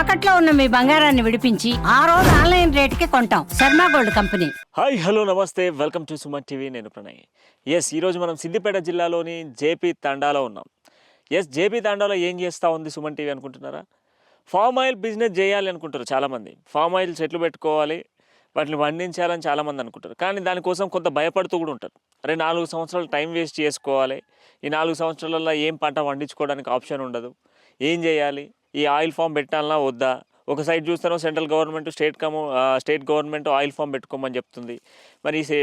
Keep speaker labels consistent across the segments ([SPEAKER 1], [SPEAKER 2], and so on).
[SPEAKER 1] తాకట్లో ఉన్న మీ బంగారాన్ని విడిపించి ఆ రోజు ఆన్లైన్ రేట్కి కొంటాం. Sharma gold company.
[SPEAKER 2] Hi hello namaste. Welcome to Suman TV. నేను ప్రణయ్. ఎస్ ఈరోజు మనం సిద్దిపేట జిల్లాలోని జేపీ తండాలో ఉన్నాం. ఎస్ జేపీ తండాలో ఏం చేస్తూ ఉంది సుమన్ టీవీ అనుకుంటున్నారా? ఫామ్ ఆయిల్ బిజినెస్ చేయాలి అనుకుంటారు చాలామంది. ఫామ్ ఆయిల్ చెట్లు పెట్టుకోవాలి వాటిని పండించాలని చాలామంది అనుకుంటారు. కానీ దానికోసం కొంత భయపడుతూ కూడా ఉంటారు. అరే నాలుగు సంవత్సరాలు టైం వేస్ట్ చేసుకోవాలి. ఈ నాలుగు సంవత్సరాలలో ఏం పంట పండించుకోవడానికి ఆప్షన్ ఉండదు. ఏం చేయాలి? ఈ ఆయిల్ ఫామ్ పెట్టాలన్నా వద్దా? ఒక సైడ్ చూస్తాను central government state cum state government oil palm పెట్టుకోమని చెప్తుంది. మరి ఈ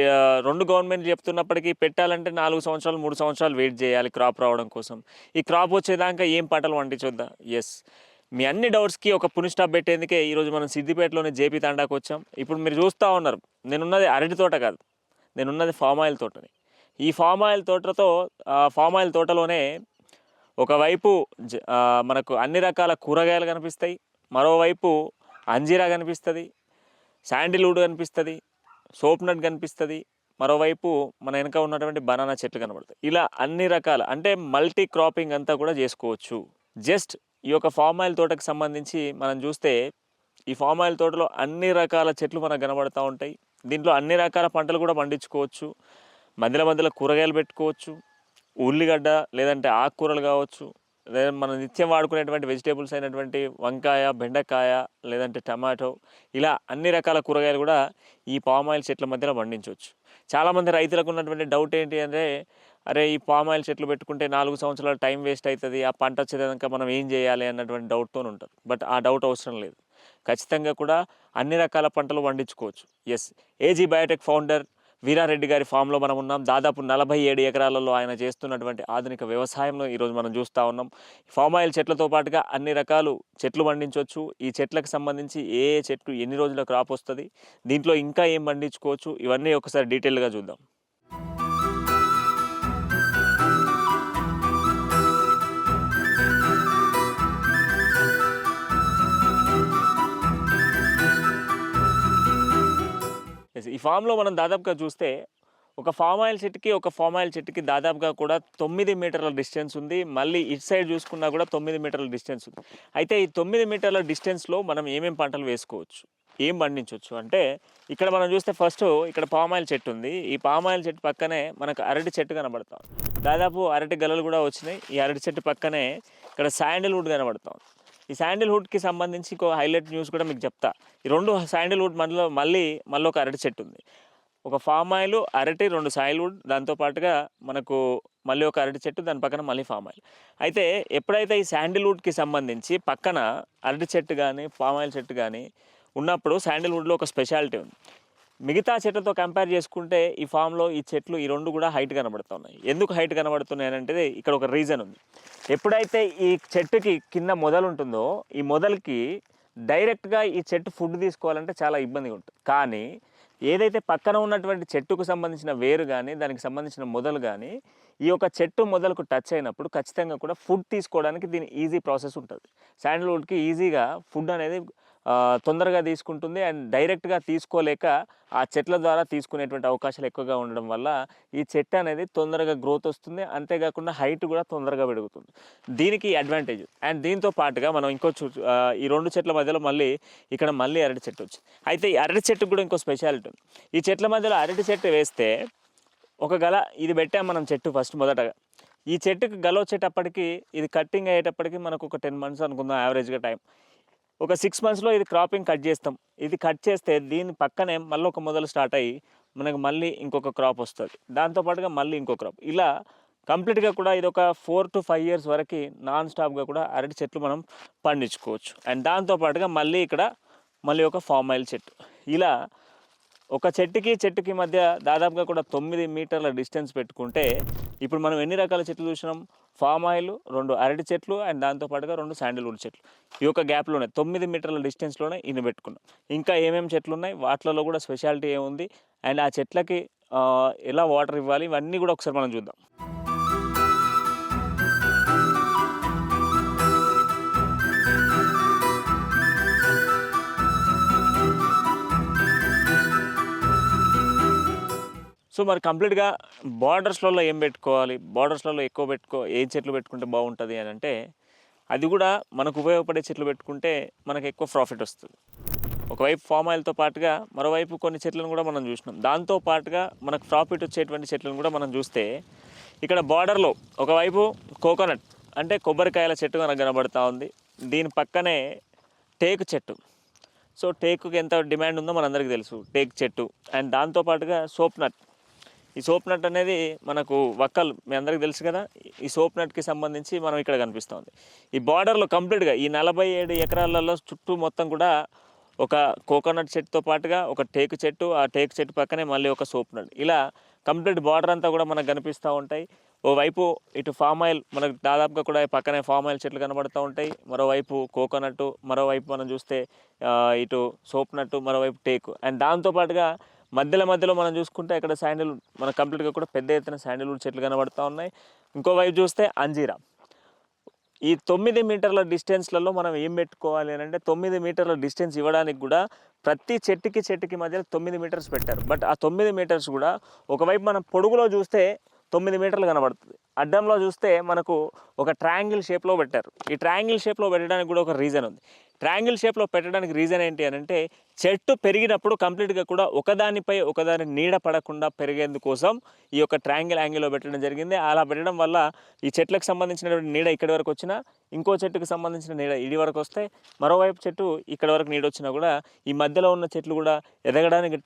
[SPEAKER 2] రెండు గవర్నమెంట్ చెప్తున్నప్పటికీ పెట్టాలంటే నాలుగు సంవత్సరాలు మూడు సంవత్సరాలు వెయిట్ చేయాలి క్రాప్ రావడం కోసం. ఈ క్రాప్ వచ్చేదాకా ఏం పంటలు వండించొద్దా ఎస్ మీ అన్ని డౌట్స్కి ఒక పుని స్టాప్ పెట్టేందుకే ఈరోజు మనం సిద్దిపేటలోనే జేపీ తాండాకు వచ్చాం. ఇప్పుడు మీరు చూస్తూ ఉన్నారు. నేనున్నది అరటి తోట కాదు. నేనున్నది ఫామ్ ఆయిల్ తోటని. ఈ ఫామ్ ఆయిల్ తోటతో ఫామ్ ఆయిల్ తోటలోనే ఒకవైపు జ- మనకు అన్ని రకాల కూరగాయలు కనిపిస్తాయి మరోవైపు అంజీరా కనిపిస్తుంది శాండిల్వుడ్ కనిపిస్తుంది సోప్ నట్ కనిపిస్తుంది మరోవైపు మన వెనక ఉన్నటువంటి బనానా చెట్లు కనబడతాయి. ఇలా అన్ని రకాల అంటే మల్టీ క్రాపింగ్ అంతా కూడా చేసుకోవచ్చు. జస్ట్ ఈ యొక్క ఫామ్ ఆయిల్ తోటకు సంబంధించి మనం చూస్తే ఈ ఫామ్ ఆయిల్ తోటలో అన్ని రకాల చెట్లు మనకు కనబడుతూ ఉంటాయి. దీంట్లో అన్ని రకాల పంటలు కూడా పండించుకోవచ్చు. మధ్యలో మధ్యలో కూరగాయలు పెట్టుకోవచ్చు. ఉల్లిగడ్డ లేదంటే ఆకుకూరలు కావచ్చు లేదా మనం నిత్యం వాడుకునేటువంటి వెజిటేబుల్స్ అయినటువంటి వంకాయ బెండకాయ లేదంటే టమాటో ఇలా అన్ని రకాల కూరగాయలు కూడా ఈ పామ్ ఆయిల్ చెట్ల మధ్యలో పండించవచ్చు. చాలామంది రైతులకు ఉన్నటువంటి డౌట్ ఏంటి అంటే అరే ఈ పామ్ ఆయిల్ చెట్లు పెట్టుకుంటే నాలుగు సంవత్సరాలు టైం వేస్ట్ అవుతుంది ఆ పంట వచ్చేదాకా మనం ఏం చేయాలి అన్నటువంటి డౌట్తో ఉంటారు బట్ ఆ డౌట్ అవసరం లేదు. ఖచ్చితంగా కూడా అన్ని రకాల పంటలు పండించుకోవచ్చు. S AG biotech founder Veerareddy గారి ఫామ్లో మనం ఉన్నాం. దాదాపు నలభై ఏడు ఎకరాలలో ఆయన చేస్తున్నటువంటి ఆధునిక వ్యవసాయంలో ఈరోజు మనం చూస్తూ ఉన్నాం. ఫామ్ ఆయిల్ చెట్లతో పాటుగా అన్ని రకాలు చెట్లు పండించవచ్చు ఈ చెట్లకు సంబంధించి ఏ చెట్లు ఎన్ని రోజుల క్రాప్ వస్తుంది? దీంట్లో ఇంకా ఏం పండించుకోవచ్చు? ఇవన్నీ ఒకసారి డీటెయిల్గా చూద్దాం. ఈ ఫామ్లో మనం దాదాపుగా చూస్తే ఒక ఫామ్ ఆయిల్ చెట్టుకి ఒక ఫామ్ ఆయిల్ చెట్టుకి దాదాపుగా కూడా తొమ్మిది మీటర్ల డిస్టెన్స్ ఉంది. మళ్ళీ ఇటు సైడ్ చూసుకున్నా కూడా తొమ్మిది మీటర్ల డిస్టెన్స్ ఉంది. అయితే ఈ తొమ్మిది మీటర్ల డిస్టెన్స్లో మనం ఏమేం పంటలు వేసుకోవచ్చు? ఏం పండించవచ్చు అంటే ఇక్కడ మనం చూస్తే ఫస్ట్ ఇక్కడ పామ్ ఆయిల్ చెట్టు ఉంది. ఈ పామ్ ఆయిల్ చెట్టు పక్కనే మనకు అరటి చెట్టు కనబడతాం దాదాపు అరటి గలలు కూడా వచ్చినాయి. ఈ అరటి చెట్టు పక్కనే ఇక్కడ శాండిల్వుడ్ కనబడతాం ఈ శాండిల్వుడ్కి సంబంధించి ఇంకో హైలైట్ న్యూస్ కూడా మీకు చెప్తా. ఈ రెండు శాండిల్వుడ్ మధ్యలో మళ్ళీ మళ్ళీ ఒక అరటి చెట్టు ఉంది. ఒక ఫామ్ ఆయిల్ అరటి రెండు సాయిల్వుడ్ దాంతో పాటుగా మనకు మళ్ళీ ఒక అరటి చెట్టు దాని పక్కన మళ్ళీ ఫామ్ ఆయిల్. అయితే ఎప్పుడైతే ఈ శాండిల్వుడ్కి సంబంధించి పక్కన అరటి చెట్టు కానీ ఫామ్ ఆయిల్ చెట్టు కానీ ఉన్నప్పుడు శాండిల్వుడ్లో ఒక స్పెషాలిటీ ఉంది. మిగతా చెట్లతో కంపేర్ చేసుకుంటే ఈ ఫామ్లో ఈ చెట్లు ఈ రెండు కూడా హైట్ కనబడుతున్నాయి. ఎందుకు హైట్ కనబడుతున్నాయి అంటే ఇక్కడ ఒక రీజన్ ఉంది. ఎప్పుడైతే ఈ చెట్టుకి కింద మొదలు ఉంటుందో ఈ మొదలకి డైరెక్ట్గా ఈ చెట్టు ఫుడ్ తీసుకోవాలంటే చాలా ఇబ్బందిగా ఉంటుంది. కానీ ఏదైతే పక్కన ఉన్నటువంటి చెట్టుకు సంబంధించిన వేరు కానీ దానికి సంబంధించిన మొదలు కానీ ఈ యొక్క చెట్టు మొదలకు టచ్ అయినప్పుడు ఖచ్చితంగా కూడా ఫుడ్ తీసుకోవడానికి దీని ఈజీ ప్రాసెస్ ఉంటుంది. శాండల్వుడ్కి ఈజీగా ఫుడ్ అనేది తొందరగా తీసుకుంటుంది అండ్ డైరెక్ట్గా తీసుకోలేక ఆ చెట్ల ద్వారా తీసుకునేటువంటి అవకాశాలు ఎక్కువగా ఉండడం వల్ల ఈ చెట్టు అనేది తొందరగా గ్రోత్ వస్తుంది. అంతేకాకుండా హైట్ కూడా తొందరగా పెరుగుతుంది. దీనికి అడ్వాంటేజ్ అండ్ దీంతో పాటుగా మనం ఇంకో ఈ రెండు చెట్ల మధ్యలో మళ్ళీ ఇక్కడ మళ్ళీ అరటి చెట్టు వచ్చింది. అయితే ఈ అరటి చెట్టుకు కూడా ఇంకో స్పెషాలిటీ ఉంది. ఈ చెట్ల మధ్యలో అరటి చెట్టు వేస్తే ఒక గల ఇది పెట్టాం మనం చెట్టు ఫస్ట్ మొదటగా ఈ చెట్టుకు గల వచ్చేటప్పటికి ఇది కట్టింగ్ అయ్యేటప్పటికి మనకు ఒక టెన్ మంత్స్ అనుకుందాం యావరేజ్గా టైం ఒక సిక్స్ మంత్స్లో ఇది క్రాపింగ్ కట్ చేస్తాం. ఇది కట్ చేస్తే దీని పక్కనే మళ్ళీ ఒక మొదలు స్టార్ట్ అయ్యి మనకు మళ్ళీ ఇంకొక క్రాప్ వస్తుంది. దాంతోపాటుగా మళ్ళీ ఇంకో క్రాప్ ఇలా కంప్లీట్గా కూడా ఇది ఒక ఫోర్ టు ఫైవ్ ఇయర్స్ వరకు నాన్ స్టాప్గా కూడా అరటి చెట్లు మనం పండించుకోవచ్చు. అండ్ దాంతోపాటుగా మళ్ళీ ఇక్కడ మళ్ళీ ఒక ఫామ్ ఆయిల్ చెట్టు. ఇలా ఒక చెట్టుకి చెట్టుకి మధ్య దాదాపుగా కూడా తొమ్మిది మీటర్ల డిస్టెన్స్ పెట్టుకుంటే ఇప్పుడు మనం ఎన్ని రకాల చెట్లు చూసినాం? ఫామ్ ఆయిల్ రెండు అరటి చెట్లు అండ్ దాంతోపాటుగా రెండు శాండిల్వుడ్ చెట్లు. ఈ యొక్క గ్యాప్లోనే తొమ్మిది మీటర్ల డిస్టెన్స్లోనే ఇన్ని పెట్టుకున్నాం. ఇంకా ఏమేమి చెట్లు ఉన్నాయి? వాటిలలో కూడా స్పెషాలిటీ ఏముంది? అండ్ ఆ చెట్లకి ఎలా వాటర్ ఇవ్వాలి? ఇవన్నీ కూడా ఒకసారి మనం చూద్దాం. సో మరి కంప్లీట్గా బార్డర్స్లలో ఏం పెట్టుకోవాలి? బార్డర్స్లలో ఎక్కువ పెట్టుకో ఏ చెట్లు పెట్టుకుంటే బాగుంటుంది అని అంటే అది కూడా మనకు ఉపయోగపడే చెట్లు పెట్టుకుంటే మనకు ఎక్కువ ప్రాఫిట్ వస్తుంది. ఒకవైపు ఫామ్ ఆయిల్తో పాటుగా మరోవైపు కొన్ని చెట్లను కూడా మనం చూసినాం. దాంతో పాటుగా మనకు ప్రాఫిట్ వచ్చేటువంటి చెట్లను కూడా మనం చూస్తే ఇక్కడ బార్డర్లో ఒకవైపు కోకోనట్ అంటే కొబ్బరికాయల చెట్టు మనకు కనబడుతూ ఉంది. దీని పక్కనే టేకు చెట్టు. సో టేకుకి ఎంత డిమాండ్ ఉందో మనందరికీ తెలుసు. టేక్ చెట్టు. అండ్ దాంతో పాటుగా సోప్ నట్. ఈ సోప్ నట్ అనేది మనకు వక్కలు మీ అందరికీ తెలుసు కదా ఈ సోప్ నట్కి సంబంధించి మనం ఇక్కడ కనిపిస్తుంది ఈ బార్డర్లో కంప్లీట్గా ఈ నలభై ఏడు ఎకరాలలో చుట్టూ మొత్తం కూడా ఒక కోకోనట్ చెట్టుతో పాటుగా ఒక టేకు చెట్టు ఆ టేకు చెట్టు పక్కనే మళ్ళీ ఒక సోప్ నట్. ఇలా కంప్లీట్ బార్డర్ అంతా కూడా మనకు కనిపిస్తూ ఉంటాయి. ఓవైపు ఇటు ఫామ్ ఆయిల్ మనకు దాదాపుగా కూడా ఈ పక్కనే ఫామ్ ఆయిల్ చెట్లు కనబడుతూ ఉంటాయి. మరోవైపు కోకోనట్టు మరోవైపు మనం చూస్తే ఇటు సోప్ నట్టు మరోవైపు టేకు. అండ్ దాంతో పాటుగా మధ్యలో మధ్యలో మనం చూసుకుంటే ఇక్కడ శాండిల్ మన కంప్లీట్గా కూడా పెద్ద ఎత్తున శాండిల్వుడ్ చెట్లు కనబడుతూ ఉన్నాయి. ఇంకోవైపు చూస్తే అంజీరా. ఈ తొమ్మిది మీటర్ల డిస్టెన్స్లలో మనం ఏం పెట్టుకోవాలి అని అంటే తొమ్మిది మీటర్ల డిస్టెన్స్ ఇవ్వడానికి కూడా ప్రతి చెట్టుకి చెట్టుకి మధ్యలో తొమ్మిది మీటర్స్ పెట్టారు. బట్ ఆ తొమ్మిది మీటర్స్ కూడా ఒకవైపు మనం పొడుగులో చూస్తే తొమ్మిది మీటర్లు కనబడుతుంది. అడ్డంలో చూస్తే మనకు ఒక ట్రయాంగిల్ షేప్లో పెట్టారు. ఈ ట్రయాంగిల్ షేప్లో పెట్టడానికి కూడా ఒక రీజన్ ఉంది. ట్రయాంగిల్ షేప్లో పెట్టడానికి రీజన్ ఏంటి అని అంటే చెట్టు పెరిగినప్పుడు కంప్లీట్గా కూడా ఒకదానిపై ఒకదాని నీడ పడకుండా పెరిగేందుకోసం ఈ యొక్క ట్రయాంగిల్ యాంగిల్లో పెట్టడం జరిగింది. అలా పెట్టడం వల్ల ఈ చెట్లకు సంబంధించినటువంటి నీడ ఇక్కడి వరకు వచ్చినా ఇంకో చెట్టుకు సంబంధించిన నీడ ఇడి వరకు వస్తే మరోవైపు చెట్టు ఇక్కడ వరకు నీడ వచ్చినా కూడా ఈ మధ్యలో ఉన్న చెట్లు కూడా ఎదగడానికి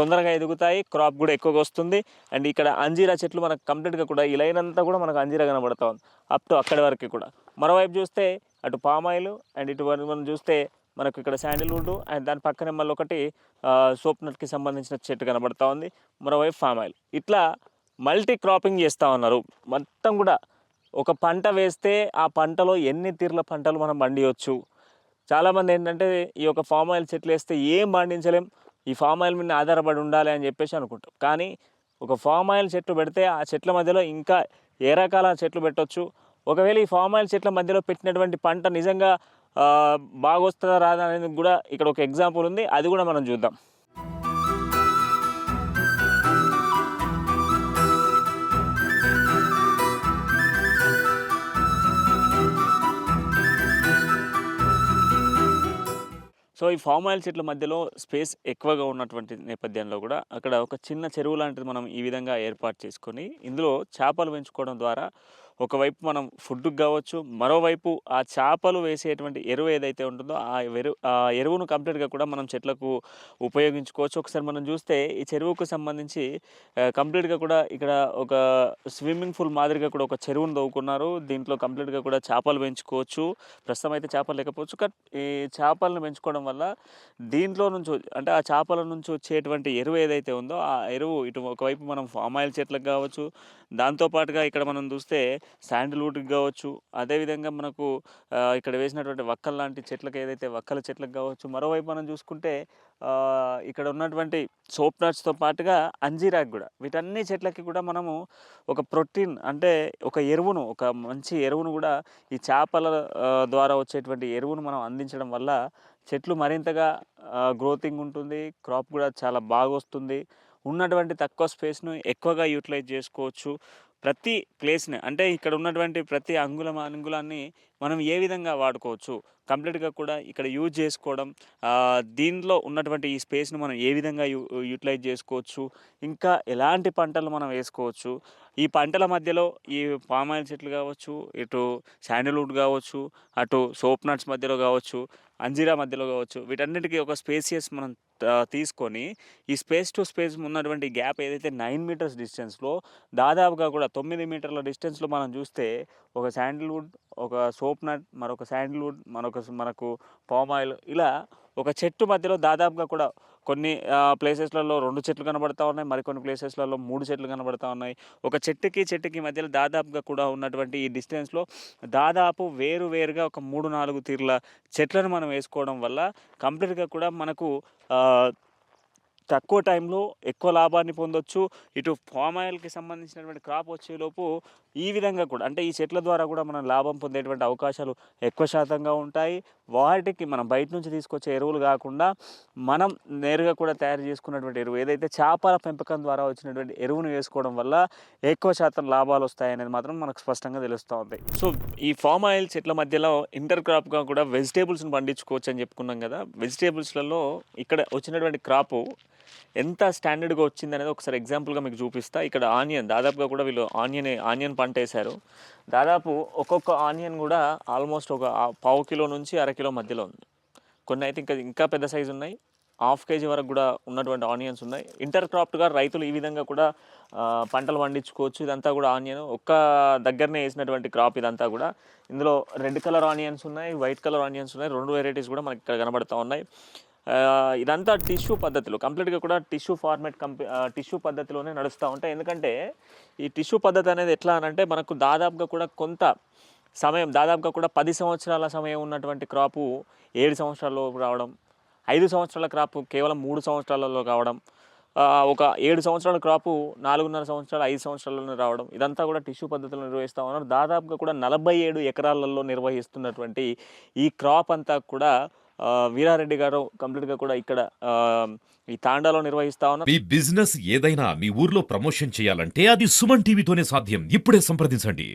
[SPEAKER 2] తొందరగా ఎదుగుతాయి క్రాప్ కూడా ఎక్కువగా వస్తుంది. అండ్ ఇక్కడ అంజీరా చెట్లు మనకు కంప్లీట్గా కూడా ఈ లైన్ అంతా కూడా మనకు అంజీరా కనబడతా ఉంది. అప్ టు అక్కడి వరకు కూడా. మరోవైపు చూస్తే అటు పామ్ ఆయిల్ అండ్ ఇటు మనం చూస్తే మనకు ఇక్కడ శాండిల్వుడ్ అండ్ దాని పక్కనే మళ్ళీ ఒకటి సోప్ నట్కి సంబంధించిన చెట్టు కనబడతా ఉంది. మరోవైపు ఫామ్ ఆయిల్ ఇట్లా మల్టీ క్రాపింగ్ చేస్తూ ఉన్నారు. మొత్తం కూడా ఒక పంట వేస్తే ఆ పంటలో ఎన్ని తీర్ల పంటలు మనం పండియొచ్చు? చాలామంది ఏంటంటే ఈ యొక్క ఫామ్ ఆయిల్ చెట్లు వేస్తే ఏం పండించలేం? ఈ ఫామ్ ఆయిల్ మీద ఆధారపడి ఉండాలి అని చెప్పేసి అనుకుంటాం. కానీ ఒక ఫామ్ ఆయిల్ చెట్లు పెడితే ఆ చెట్ల మధ్యలో ఇంకా ఏ రకాల చెట్లు పెట్టొచ్చు? ఒకవేళ ఈ ఫామ్ ఆయిల్ చెట్ల మధ్యలో పెట్టినటువంటి పంట నిజంగా బాగొస్తుందా రాదా అనేది కూడా ఇక్కడ ఒక ఎగ్జాంపుల్ ఉంది. అది కూడా మనం చూద్దాం. సో ఈ ఫామ్ ఆయిల్ చెట్ల మధ్యలో స్పేస్ ఎక్కువగా ఉన్నటువంటి నేపథ్యంలో కూడా అక్కడ ఒక చిన్న చెరువు లాంటిది మనం ఈ విధంగా ఏర్పాటు చేసుకొని ఇందులో చేపలు పెంచుకోవడం ద్వారా ఒకవైపు మనం ఫుడ్కి కావచ్చు మరోవైపు ఆ చేపలు వేసేటువంటి ఎరువు ఏదైతే ఉంటుందో ఆ ఎరువు ఆ ఎరువును కంప్లీట్గా కూడా మనం చెట్లకు ఉపయోగించుకోవచ్చు. ఒకసారి మనం చూస్తే ఈ చెరువుకు సంబంధించి కంప్లీట్గా కూడా ఇక్కడ ఒక స్విమ్మింగ్ పూల్ మాదిరిగా కూడా ఒక చెరువును తవ్వుకున్నారు. దీంట్లో కంప్లీట్గా కూడా చేపలు పెంచుకోవచ్చు. ప్రస్తుతం అయితే చేపలు లేకపోవచ్చు. కట్ ఈ చేపలను పెంచుకోవడం వల్ల దీంట్లో నుంచి అంటే ఆ చేపల నుంచి వచ్చేటువంటి ఎరువు ఏదైతే ఉందో ఆ ఎరువు ఇటు ఒకవైపు మనం ఫామ్ ఆయిల్ చెట్లకు కావచ్చు దాంతోపాటుగా ఇక్కడ మనం చూస్తే శాండిల్వుడ్ కావచ్చు అదేవిధంగా మనకు ఇక్కడ వేసినటువంటి వక్కలు లాంటి చెట్లకు ఏదైతే వక్కల చెట్లకు కావచ్చు మరోవైపు మనం చూసుకుంటే ఇక్కడ ఉన్నటువంటి సోప్ నట్స్తో పాటుగా అంజీరాకు కూడా. వీటన్ని చెట్లకి కూడా మనము ఒక ప్రోటీన్ అంటే ఒక ఎరువును ఒక మంచి ఎరువును కూడా ఈ చేపల ద్వారా వచ్చేటువంటి ఎరువును మనం అందించడం వల్ల చెట్లు మరింతగా గ్రోతింగ్ ఉంటుంది క్రాప్ కూడా చాలా బాగా వస్తుంది. ఉన్నటువంటి తక్కువ స్పేస్ను ఎక్కువగా యూటిలైజ్ చేసుకోవచ్చు. ప్రతి ప్లేస్ని అంటే ఇక్కడ ఉన్నటువంటి ప్రతి అంగుళం అంగుళాన్ని మనం ఏ విధంగా వాడుకోవచ్చు? కంప్లీట్గా కూడా ఇక్కడ యూజ్ చేసుకోవడం దీనిలో ఉన్నటువంటి ఈ స్పేస్ను మనం ఏ విధంగా యూ యూటిలైజ్ చేసుకోవచ్చు? ఇంకా ఎలాంటి పంటలు మనం వేసుకోవచ్చు? ఈ పంటల మధ్యలో ఈ పామ్ ఆయిల్ చెట్లు కావచ్చు ఇటు శాండిల్వుడ్ కావచ్చు అటు సోప్ నట్స్ మధ్యలో కావచ్చు అంజీరా మధ్యలో కావచ్చు వీటన్నిటికీ ఒక స్పేసియస్ మనం తీసుకొని ఈ స్పేస్ టు స్పేస్ ఉన్నటువంటి గ్యాప్ ఏదైతే నైన్ మీటర్స్ డిస్టెన్స్లో దాదాపుగా కూడా తొమ్మిది మీటర్ల డిస్టెన్స్లో మనం చూస్తే ఒక శాండిల్వుడ్ ఒక సోప్ నట్ మరొక శాండిల్వుడ్ మరొక మనకు పామ్ ఆయిల్ ఇలా ఒక చెట్టు మధ్యలో దాదాపుగా కూడా కొన్ని ప్లేసెస్లలో రెండు చెట్లు కనబడతా ఉన్నాయి మరికొన్ని ప్లేసెస్లలో మూడు చెట్లు కనబడతా ఉన్నాయి. ఒక చెట్టుకి చెట్టుకి మధ్యలో దాదాపుగా కూడా ఉన్నటువంటి ఈ డిస్టెన్స్లో దాదాపు వేరు వేరుగా ఒక మూడు నాలుగు తీర్ల చెట్లను మనం వేసుకోవడం వల్ల కంప్లీట్గా కూడా మనకు తక్కువ టైంలో ఎక్కువ లాభాన్ని పొందొచ్చు. ఇటు ఫామ్ ఆయిల్కి సంబంధించినటువంటి క్రాప్ వచ్చేలోపు ఈ విధంగా కూడా అంటే ఈ చెట్ల ద్వారా కూడా మనం లాభం పొందేటువంటి అవకాశాలు ఎక్కువ శాతంగా ఉంటాయి. వాటికి మనం బయట నుంచి తీసుకొచ్చే ఎరువులు కాకుండా మనం నేరుగా కూడా తయారు చేసుకున్నటువంటి ఎరువు ఏదైతే చేపల పెంపకం ద్వారా వచ్చినటువంటి ఎరువును వేసుకోవడం వల్ల ఎక్కువ శాతం లాభాలు వస్తాయనేది మాత్రం మనకు స్పష్టంగా తెలుస్తూ ఉంది సో ఈ ఫామ్ ఆయిల్ చెట్ల మధ్యలో ఇంటర్ క్రాప్గా కూడా వెజిటేబుల్స్ని పండించుకోవచ్చు అని చెప్పుకున్నాం కదా. వెజిటేబుల్స్లలో ఇక్కడ వచ్చినటువంటి క్రాపు ఎంత స్టాండర్డ్గా వచ్చింది అనేది ఒకసారి ఎగ్జాంపుల్గా మీకు చూపిస్తా. ఇక్కడ ఆనియన్ దాదాపుగా కూడా వీళ్ళు ఆనియన్ ఆనియన్ పంట వేశారు. దాదాపు ఒక్కొక్క ఆనియన్ కూడా ఆల్మోస్ట్ ఒక పావు కిలో నుంచి అరకిలో మధ్యలో ఉంది. కొన్ని అయితే ఇంకా ఇంకా పెద్ద సైజు ఉన్నాయి. హాఫ్ కేజీ వరకు కూడా ఉన్నటువంటి ఆనియన్స్ ఉన్నాయి. ఇంటర్ క్రాప్ట్గా రైతులు ఈ విధంగా కూడా పంటలు పండించుకోవచ్చు. ఇదంతా కూడా ఆనియన్. ఒక్క దగ్గరనే వేసినటువంటి క్రాప్ ఇదంతా కూడా. ఇందులో రెడ్ కలర్ ఆనియన్స్ ఉన్నాయి వైట్ కలర్ ఆనియన్స్ ఉన్నాయి. రెండు వెరైటీస్ కూడా మనకి ఇక్కడ కనబడుతూ ఉన్నాయి. ఇదంతా టిష్యూ పద్ధతిలో. కంప్లీట్గా కూడా టిష్యూ ఫార్మేట్ కంపి టిష్యూ పద్ధతిలోనే నడుస్తూ ఉంటాయి. ఎందుకంటే ఈ టిష్యూ పద్ధతి అనేది ఎట్లా అనంటే మనకు దాదాపుగా కూడా కొంత సమయం దాదాపుగా కూడా పది సంవత్సరాల సమయం ఉన్నటువంటి క్రాపు ఏడు సంవత్సరాల్లో రావడం ఐదు సంవత్సరాల క్రాపు కేవలం మూడు సంవత్సరాలలో రావడం ఒక ఏడు సంవత్సరాల క్రాపు నాలుగున్నర సంవత్సరాలు ఐదు సంవత్సరాలలో రావడం ఇదంతా కూడా టిష్యూ పద్ధతిలో నిర్వహిస్తూ ఉన్నారు. దాదాపుగా కూడా నలభై ఏడు ఎకరాలలో నిర్వహిస్తున్నటువంటి ఈ క్రాప్ అంతా కూడా వీరారెడ్డి గారు కంప్లీట్గా కూడా ఇక్కడ ఈ తాండాలో నిర్వహిస్తా ఉన్నారు.
[SPEAKER 3] మీ బిజినెస్ ఏదైనా మీ ఊర్లో ప్రమోషన్ చేయాలంటే అది సుమన్ టీవీతోనే సాధ్యం. ఇప్పుడే సంప్రదించండి.